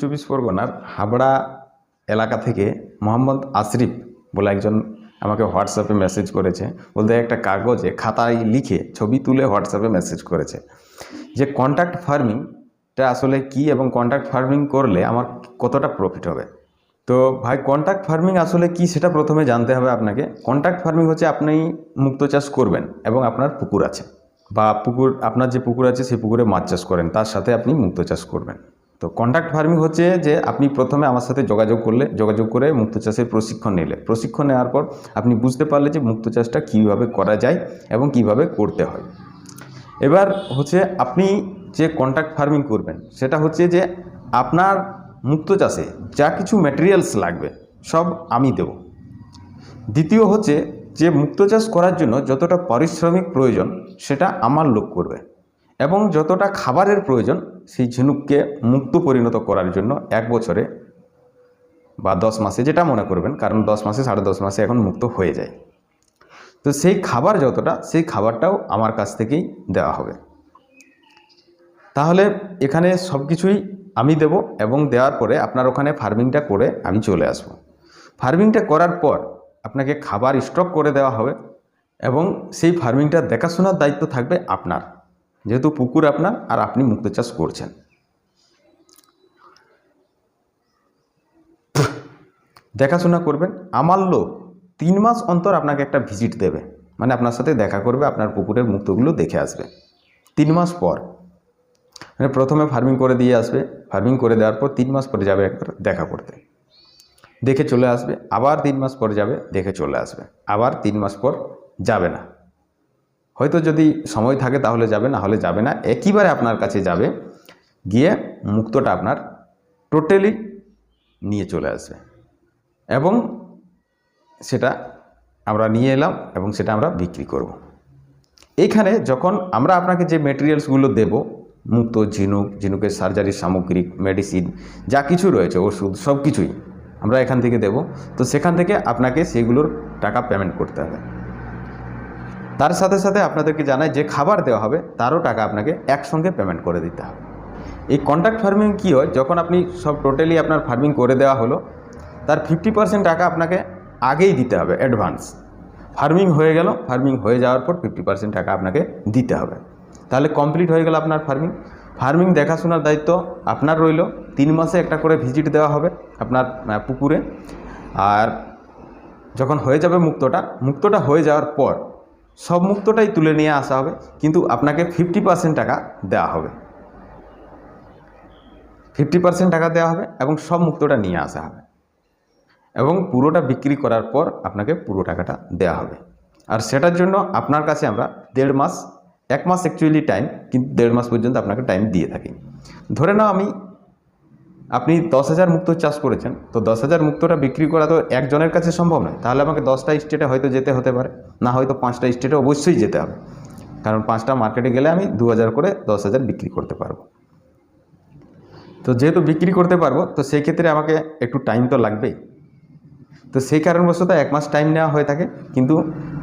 চব্বিশ পরগনার হাবড়া এলাকা থেকে মোহাম্মদ আশরিফ বলে একজন আমাকে হোয়াটসঅ্যাপে মেসেজ করেছে। বলতে একটা কাগজে খাতায় লিখে ছবি তুলে হোয়াটসঅ্যাপে মেসেজ করেছে। যে কন্ট্যাক্ট ফার্মিংটা আসলে কি এবং কন্ট্যাক্ট ফার্মিং করলে আমার কতটা প্রফিট হবে? তো ভাই কন্ট্যাক্ট ফার্মিং আসলে কি সেটা প্রথমে জানতে হবে আপনাকে। কন্ট্যাক্ট ফার্মিং হচ্ছে আপনি মুক্ত চাষ করবেন এবং আপনার পুকুর আছে। বা পুকুর, আপনার যে পুকুর আছে, সেই পুকুরে মাছ চাষ করেন। তার সাথে আপনি মুক্ত চাষ করবেন। তো কন্ট্যাক্ট ফার্মিং হচ্ছে যে আপনি প্রথমে আমার সাথে যোগাযোগ করলে, যোগাযোগ করে মুক্ত চাষের প্রশিক্ষণ নিলে। প্রশিক্ষণ নেওয়ার পর আপনি বুঝতে পারলে যে মুক্ত চাষটা কীভাবে করা যায় এবং কীভাবে করতে হয়। এবার হচ্ছে আপনি যে কন্ট্রাক্ট ফার্মিং করবেন, সেটা হচ্ছে যে আপনার মুক্ত চাষে যা কিছু ম্যাটেরিয়ালস লাগবে, সব আমি দেব। দ্বিতীয় হচ্ছে যে মুক্ত চাষ করার জন্য যতটা পারিশ্রমিক প্রয়োজন, সেটা আমার লোক করবে। এবং যতটা খাবারের প্রয়োজন, সেই ঝিনুককে মুক্ত পরিণত করার জন্য এক বছরে বা দশ মাসে যেটা মনে করবেন, কারণ দশ মাসে সাড়ে দশ মাসে এখন মুক্ত হয়ে যায়। তো সেই খাবার যতটা, সেই খাবারটাও আমার কাছ থেকেই দেওয়া হবে। তাহলে এখানে সব কিছুই আমি দেব এবং দেওয়ার পরে আপনার ওখানে ফার্মিংটা করে আমি চলে আসব। ফার্মিংটা করার পর আপনাকে খাবার স্টক করে দেওয়া হবে এবং সেই ফার্মিংটা দেখাশোনার দায়িত্ব থাকবে আপনার। যেহেতু পুকুর আপনার আর আপনি মুক্ত চাষ করছেন। দেখাশোনা করবেন, আমার লোক তিন মাস অন্তর আপনাকে একটা ভিজিট দেবে মানে আপনার সাথে দেখা করবে, আপনার পুকুরের মুক্তগুলো দেখে আসবে। তিন মাস পর মানে প্রথমে ফার্মিং করে দিয়ে আসবে ফার্মিং করে দেওয়ার পর তিন মাস পরে যাবে একবার দেখা করতে। দেখে চলে আসবে, আবার তিন মাস পরে যাবে, দেখে চলে আসবে, আবার তিন মাস পর যাবে না। হয়তো যদি সময় থাকে তাহলে যাবে, না হলে যাবে না। একইবারে আপনার কাছে যাবে, গিয়ে মুক্তটা আপনার টোটালি নিয়ে চলে আসবে। এবং সেটা আমরা নিয়ে এলাম এবং সেটা আমরা বিক্রি করব। এইখানে যখন আমরা আপনাকে যে মেটেরিয়ালসগুলো দেব, মুক্ত, ঝিনুক, ঝিনুকের সার্জারির সামগ্রিক মেডিসিন যা কিছু রয়েছে, ওষুধ সব কিছুই আমরা এখান থেকে দেব। তো সেখান থেকে আপনাকে সেগুলোর টাকা পেমেন্ট করতে হবে। তার সাথে সাথে আপনাদেরকে জানায় যে খাবার দেওয়া হবে, তারও টাকা আপনাকে একসঙ্গে পেমেন্ট করে দিতে হবে। এই কন্ট্রাক্ট ফার্মিং কী হয়? যখন আপনি সব টোটালি আপনার ফার্মিং করে দেওয়া হলো, তার ফিফটি পার্সেন্ট টাকা আপনাকে আগেই দিতে হবে অ্যাডভান্স ফার্মিং হয়ে গেল ফার্মিং হয়ে যাওয়ার পর ফিফটি পার্সেন্ট টাকা আপনাকে দিতে হবে। তাহলে কমপ্লিট হয়ে গেল আপনার ফার্মিং ফার্মিং দেখাশোনার দায়িত্ব আপনার রইল। তিন মাসে একটা করে ভিজিট দেওয়া হবে আপনার পুকুরে। আর যখন হয়ে যাবে মুক্তটা মুক্তটা হয়ে যাওয়ার পর সব মুক্তটাই তুলে নিয়ে আসা হবে, কিন্তু আপনাকে ফিফটি পার্সেন্ট টাকা দেওয়া হবে। ফিফটি পার্সেন্ট টাকা দেওয়া হবে এবং সব মুক্তটা নিয়ে আসা হবে। এবং পুরোটা বিক্রি করার পর আপনাকে পুরো টাকাটা দেওয়া হবে। আর সেটার জন্য আপনার কাছে আমরা দেড় মাস, এক মাস অ্যাকচুয়ালি টাইম কিন্তু দেড় মাস পর্যন্ত আপনাকে টাইম দিয়ে থাকি। ধরে নাও আমি আপনি দশ হাজার মুক্ত চাষ করেছেন, তো দশ হাজার মুক্তটা বিক্রি করা তো একজনের কাছে সম্ভব নয়। তাহলে আমাকে দশটা স্টেটে হয়তো যেতে হতে পারে, না হয়তো পাঁচটা স্টেটে অবশ্যই যেতে হবে। কারণ পাঁচটা মার্কেটে গেলে আমি দু হাজার করে দশ হাজার বিক্রি করতে পারব। তো যেহেতু বিক্রি করতে পারব, তো সেই ক্ষেত্রে আমাকে একটু টাইম তো লাগবেই। তো সেই কারণবশত এক মাস টাইম নেওয়া হয়ে থাকে, কিন্তু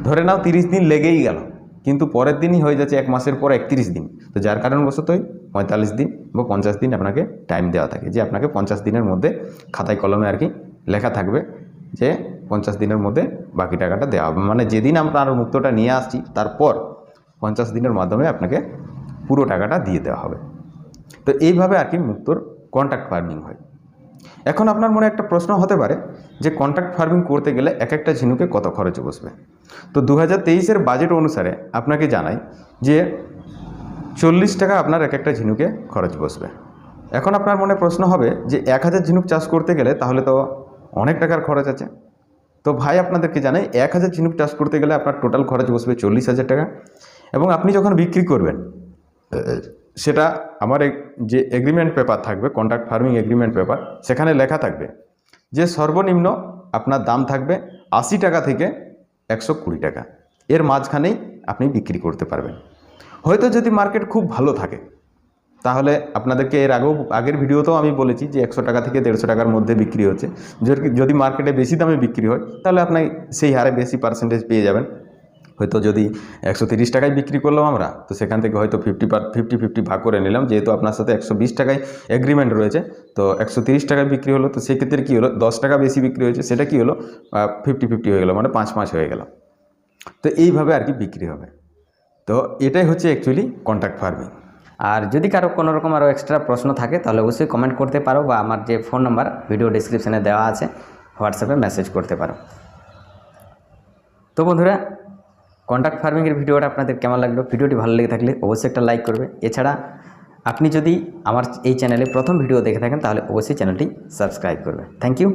ধরে নাও তিরিশ দিন লেগেই গেল, কিন্তু পরের দিনই হয়ে যাচ্ছে এক মাসের পর একত্রিশ দিন। তো যার কারণবশতই পঁয়তাল্লিশ দিন বা পঞ্চাশ দিন আপনাকে টাইম দেওয়া থাকে। যে আপনাকে পঞ্চাশ দিনের মধ্যে খাতায় কলমে আর কি লেখা থাকবে যে পঞ্চাশ দিনের মধ্যে বাকি টাকাটা দেওয়া হবে। মানে যেদিন আপনার মুক্তটা নিয়ে আসছি, তারপর পঞ্চাশ দিনের মাধ্যমে আপনাকে পুরো টাকাটা দিয়ে দেওয়া হবে। তো এইভাবে আর কি মুক্তর কন্ট্রাক্ট ফার্মিং হয়। এখন আপনার মনে একটা প্রশ্ন হতে পারে যে কন্ট্রাক্ট ফার্মিং করতে গেলে এক একটা ঝিনুকে কত খরচ বসবে? তো দু হাজার বাজেট অনুসারে আপনাকে জানাই যে চল্লিশ টাকা আপনার এক একটা ঝিনুকে খরচ বসবে। এখন আপনার মনে প্রশ্ন হবে যে এক হাজার ঝিনুক চাষ করতে গেলে তাহলে তো অনেক টাকার খরচ আছে। তো ভাই আপনাদেরকে জানাই, এক হাজার ঝিনুক চাষ করতে গেলে আপনার টোটাল খরচ বসবে চল্লিশ হাজার টাকা। এবং আপনি যখন বিক্রি করবেন সেটা আমার যে এগ্রিমেন্ট পেপার থাকবে কন্ট্রাক্ট ফার্মিং এগ্রিমেন্ট পেপার সেখানে লেখা থাকবে যে সর্বনিম্ন আপনার দাম থাকবে আশি টাকা থেকে একশো কুড়ি টাকা। এর মাঝখানেই আপনি বিক্রি করতে পারবেন। হয়তো যদি মার্কেট খুব ভালো থাকে, তাহলে আপনাদেরকে এর আগেও, আগের ভিডিওতেও আমি বলেছি যে একশো টাকা থেকে দেড়শো টাকার মধ্যে বিক্রি হচ্ছে। যদি- মার্কেটে বেশি দামে বিক্রি হয়, তাহলে আপনি সেই হারে বেশি পার্সেন্টেজ পেয়ে যাবেন। হয়তো যদি একশো তিরিশ টাকায় বিক্রি করলাম আমরা, তো সেখান থেকে হয়তো ফিফটি পার ফিফটি ফিফটি ভাগ করে নিলাম। যেহেতু আপনার সাথে একশো বিশ টাকায় এগ্রিমেন্ট রয়েছে, তো একশো তিরিশ টাকায় বিক্রি হলো, তো সেক্ষেত্রে কী হলো? দশ টাকা বেশি বিক্রি হয়েছে, সেটা কী হলো? ফিফটি ফিফটি হয়ে গেলো মানে পাঁচ পাঁচ হয়ে গেল। তো এইভাবে আর কি বিক্রি হবে। তো এটাই হচ্ছে অ্যাকচুয়ালি কন্ট্রাক্ট ফার্মিং আর যদি কারও কোনো রকম আরও এক্সট্রা প্রশ্ন থাকে, তাহলে অবশ্যই কমেন্ট করতে পারো বা আমার যে ফোন নাম্বার ভিডিও ডিসক্রিপশানে দেওয়া আছে হোয়াটসঅ্যাপে মেসেজ করতে পারো। তো বন্ধুরা কন্ট্রাক্ট ফার্মিংয়ের ভিডিওটা আপনাদের কেমন লাগল? ভিডিওটি ভালো লেগে থাকলে অবশ্যই একটা লাইক করবে। এছাড়া, আপনি যদি আমার এই চ্যানেলে প্রথম ভিডিও দেখে থাকেন, তাহলে অবশ্যই চ্যানেলটি সাবস্ক্রাইব করবে। Thank you